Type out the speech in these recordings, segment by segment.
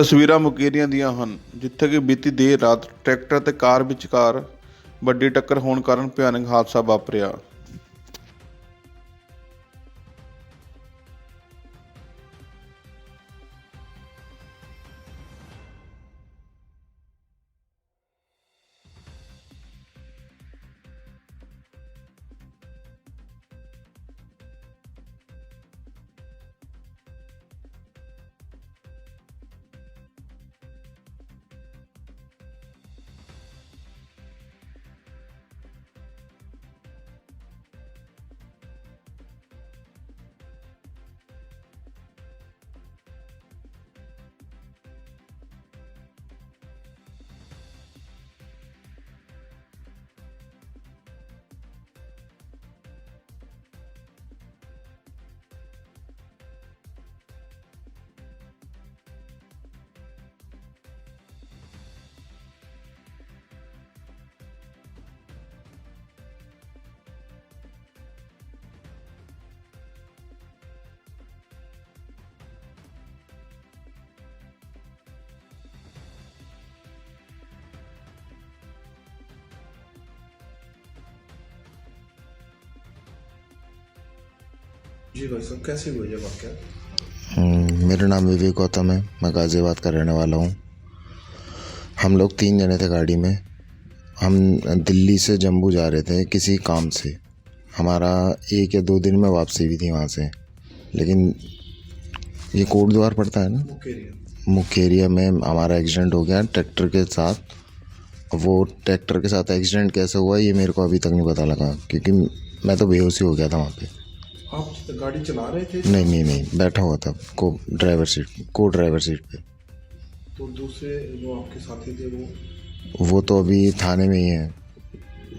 ਤਸਵੀਰਾਂ ਮੁਕੇਰੀਆਂ ਦੀਆਂ ਹਨ, ਜਿੱਥੇ ਕਿ ਬੀਤੀ ਦੇਰ ਰਾਤ ਟਰੈਕਟਰ ਤੇ ਕਾਰ ਵਿਚਕਾਰ ਵੱਡੀ ਟੱਕਰ ਹੋਣ ਕਾਰਨ ਭਿਆਨਕ ਹਾਦਸਾ ਵਾਪਰਿਆ। जी भाई साहब कैसे हुआ ये वाक्य हम्म, मेरा नाम विवेक गौतम है मैं गाज़ियाबाद का रहने वाला हूँ। हम लोग तीन जने थे गाड़ी में। हम दिल्ली से जम्मू जा रहे थे किसी काम से। हमारा एक या दो दिन में वापसी भी थी वहाँ से। लेकिन ये कोट द्वार पड़ता है ना? एरिया में हमारा एक्सीडेंट हो गया ट्रैक्टर के साथ। वो ट्रैक्टर के साथ एक्सीडेंट कैसे हुआ ये मेरे को अभी तक नहीं पता लगा क्योंकि मैं तो बेहोशी हो गया था वहाँ पे। आप गाड़ी चला रहे थे? नहीं नहीं नहीं बैठा हुआ था को ड्राइवर सीट को ड्राइवर सीट पे। तो दूसरे जो आपके साथी थे वो? वो तो अभी थाने में ही है।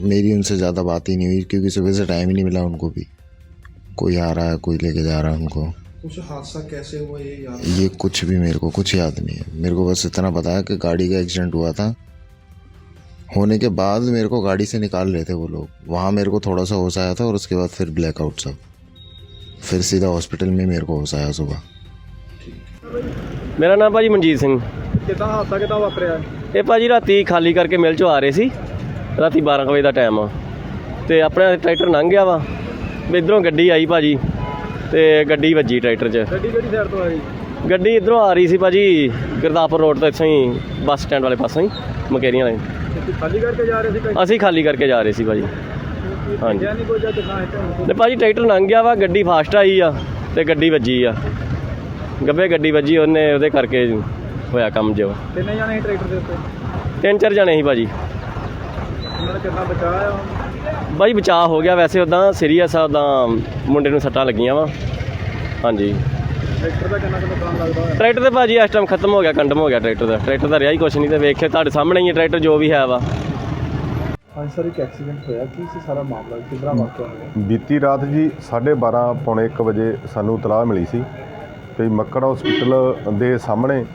मेरी उनसे ज़्यादा बात ही नहीं हुई क्योंकि सुबह से टाइम ही नहीं मिला उनको भी। कोई आ रहा है कोई लेके जा रहा है उनको। कुछ हादसा कैसे हुआ ये याद ये कुछ भी मेरे को कुछ याद नहीं है। मेरे को बस इतना पता है कि गाड़ी का एक्सीडेंट हुआ था। होने के बाद मेरे को गाड़ी से निकाल रहे थे वो लोग। वहाँ मेरे को थोड़ा सा होश आया था और उसके बाद फिर ब्लैकआउट सब। फिर सीधा हॉस्पिटल में मेरे को होश आया सुबह ਮੇਰਾ ਨਾਮ ਭਾਜੀ ਮਨਜੀਤ ਸਿੰਘ कितना हादसा कितना वापरिया ਇਹ ਭਾਜੀ ਰਾਤੀ ਖਾਲੀ ਕਰਕੇ ਮਿਲ ਚੋਂ ਆ ਰਹੇ ਸੀ ਰਾਤੀ 12 ਕੁ ਵਜੇ ਦਾ ਟਾਈਮ ਆ ਤੇ ਆਪਣਾ ਟਰੈਕਟਰ ਲੰਘ ਗਿਆ ਵਾ ਵੀ ਇੱਧਰੋਂ ਗੱਡੀ ਆਈ ਭਾਜੀ ਤੇ ਗੱਡੀ ਵੱਜੀ ਟਰੈਕਟਰ 'ਚ ਗੱਡੀ ਕਿਹੜੀ ਸਾਈਡ ਤੋਂ ਆਈ ਗੱਡੀ ਇੱਧਰੋਂ ਆ ਰਹੀ ਸੀ ਭਾਜੀ ਗੁਰਦਾਸਪੁਰ ਰੋਡ ਤੋਂ ਇੱਥੋਂ ਹੀ ਬੱਸ ਸਟੈਂਡ ਵਾਲੇ ਪਾਸੋਂ ਹੀ ਮਕੇਰੀਆਂ ਵਾਲੇ ਤੁਸੀਂ ਖਾਲੀ ਕਰਕੇ ਜਾ ਰਹੇ ਸੀ ਅਸੀਂ ਖਾਲੀ ਕਰਕੇ ਜਾ ਰਹੇ ਸੀ ਭਾਜੀ ਹਾਂਜੀ। ਨਹੀਂ ਕੋਈ ਤੇ ਭਾਜੀ ਟਰੈਕਟਰ ਲੰਘ ਗਿਆ ਵਾ ਗੱਡੀ ਫਾਸਟ ਆਈ ਆ ਤੇ ਗੱਡੀ ਵੱਜੀ ਆ। ਗੱਬੇ ਗੱਡੀ ਵੱਜੀ ਉਹਨੇ ਉਹਦੇ ਕਰਕੇ ਹੋਇਆ ਕੰਮ ਜੋ। ਕਿੰਨੇ ਜਾਣੇ ਸੀ ਟਰੈਕਟਰ ਦੇ ਉੱਤੇ? ਤਿੰਨ ਚਾਰ ਜਣੇ ਸੀ ਭਾਜੀ। ਉਹਨਾਂ ਕਿੰਨਾ ਬਚਾਇਆ ਬਾਈ ਬਚਾਅ ਹੋ ਗਿਆ ਵੈਸੇ ਉਦਾਂ ਸੀਰੀਅਸ ਆ ਉਦਾਂ ਮੁੰਡੇ ਨੂੰ ਸੱਟਾਂ ਲੱਗੀਆਂ ਵਾ। ਹਾਂਜੀ। ਟਰੈਕਟਰ ਦਾ ਕਿੰਨਾ ਕੁ ਨੁਕਸਾਨ ਲੱਗਦਾ ਹੋਇਆ? ਟਰੈਕਟਰ ਤੇ ਭਾਜੀ ਇਸ ਟਾਈਮ ਖਤਮ ਹੋ ਗਿਆ ਕੰਡਮ ਹੋ ਗਿਆ ਟਰੈਕਟਰ ਦਾ। ਟਰੈਕਟਰ ਦਾ ਰਿਹਾ ਹੀ ਕੁਛ ਨਹੀਂ ਤੇ ਵੇਖੇ ਤੁਹਾਡੇ ਸਾਹਮਣੇ ਹੀ ਹੈ ਟਰੈਕਟਰ ਜੋ ਵੀ ਹੈ ਵਾ। ਹਾਂਜੀ, ਸਰ, ਇੱਕ ਐਕਸੀਡੈਂਟ ਹੋਇਆ। ਕੀ ਸੀ ਸਾਰਾ ਮਾਮਲਾ? ਕਿਦਾਂ ਵਾਕਿਆ ਹੋਇਆ? ਬੀਤੀ ਰਾਤ ਜੀ 12:30 ਪੌਣੇ 1 ਵਜੇ ਸਾਨੂੰ ਇਤਲਾਹ ਮਿਲੀ ਸੀ ਕਿ ਮੱਕੜ ਹਸਪੀਟਲ ਦੇ ਸਾਹਮਣੇ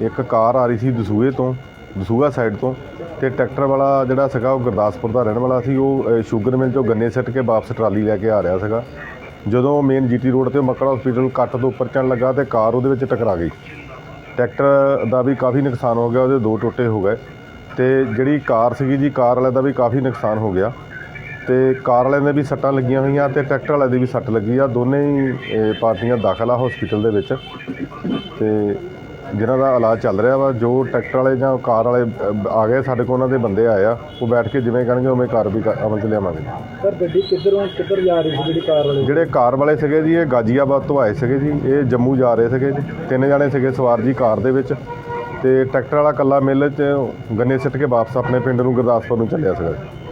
ਇੱਕ ਕਾਰ ਆ ਰਹੀ ਸੀ ਦਸੂਹੇ ਤੋਂ ਦਸੂਹਾ ਸਾਈਡ ਤੋਂ ਤੇ ਟਰੈਕਟਰ ਵਾਲਾ ਜਿਹੜਾ ਸੀਗਾ ਉਹ ਗੁਰਦਾਸਪੁਰ ਦਾ ਰਹਿਣ ਵਾਲਾ ਸੀ। ਉਹ ਸ਼ੂਗਰ ਮਿਲ ਚੋਂ ਗੰਨੇ ਸਿੱਟ ਕੇ ਵਾਪਸ ਟਰਾਲੀ ਲੈ ਕੇ ਆ ਰਿਹਾ ਸੀਗਾ। ਜਦੋਂ ਮੇਨ ਜੀਟੀ ਰੋਡ ਤੇ ਮੱਕੜ ਹਸਪੀਟਲ ਕੱਟ ਤੋਂ ਉੱਪਰ ਚੜਨ ਲੱਗਾ ਤੇ ਕਾਰ ਉਹਦੇ ਵਿੱਚ ਟਕਰਾ ਗਈ। ਟਰੈਕਟਰ ਦਾ ਵੀ ਕਾਫੀ ਨੁਕਸਾਨ ਹੋ ਗਿਆ, ਉਹਦੇ ਦੋ ਟੋਟੇ ਹੋ ਗਏ। ਤੇ ਜਿਹੜੀ ਕਾਰ ਸੀਗੀ ਜੀ ਕਾਰ ਵਾਲੇ ਦਾ ਵੀ ਕਾਫੀ ਨੁਕਸਾਨ ਹੋ ਗਿਆ। ਤੇ ਕਾਰ ਵਾਲਿਆਂ ਦੇ ਵੀ ਸੱਟਾਂ ਲੱਗੀਆਂ ਹੋਈਆਂ ਤੇ ਟਰੈਕਟਰ ਵਾਲੇ ਦੀ ਵੀ ਸੱਟ ਲੱਗੀ ਆ। ਦੋਨੇ ਹੀ ਇਹ, ਪਾਰਟੀਆਂ ਦਾਖਲ ਆ ਹਸਪੀਟਲ ਦੇ ਵਿੱਚ। ਤੇ ਜਿਨ੍ਹਾਂ ਦਾ ਇਲਾਜ ਚੱਲ ਰਿਹਾ ਵਾ ਜੋ ਟਰੈਕਟਰ ਵਾਲੇ ਜਾਂ ਕਾਰ ਵਾਲੇ ਆ ਗਏ ਸਾਡੇ ਕੋਲ ਉਹਨਾਂ ਦੇ ਬੰਦੇ ਆਏ ਆ। ਉਹ ਬੈਠ ਕੇ ਜਿਵੇਂ ਕਹਿਣਗੇ ਉਵੇਂ ਕਾਰ ਵੀ ਕ- ਅਮਲ ਚ ਲਿਆਵਾਂਗੇ। ਸਰ ਗੱਡੀ ਕਿੱਧਰੋਂ ਕਿੱਧਰ ਜਾ ਰਹੀ ਸੀ ਜਿਹੜੀ ਕਾਰ ਵਾਲੇ? ਜਿਹੜੇ ਕਾਰ ਵਾਲੇ ਸੀਗੇ ਜੀ ਇਹ ਗਾਜੀਆਬਾਦ ਤੋਂ ਆਏ ਸੀਗੇ ਜੀ। ਇਹ ਜੰਮੂ ਜਾ ਰਹੇ ਸੀਗੇ ਜੀ। ਤਿੰਨ ਜਣੇ ਸੀਗੇ ਸਵਾਰ ਜੀ ਕਾਰ ਦੇ ਵਿੱਚ। ਤੇ ਟਰੈਕਟਰ ਵਾਲਾ ਕੱਲਾ ਮਿਲ 'ਚ ਗੰਨੇ ਸਿੱਟ ਕੇ ਵਾਪਸ ਆਪਣੇ ਪਿੰਡ ਨੂੰ ਗੁਰਦਾਸਪੁਰ ਨੂੰ ਚੱਲਿਆ ਸੀਗਾ।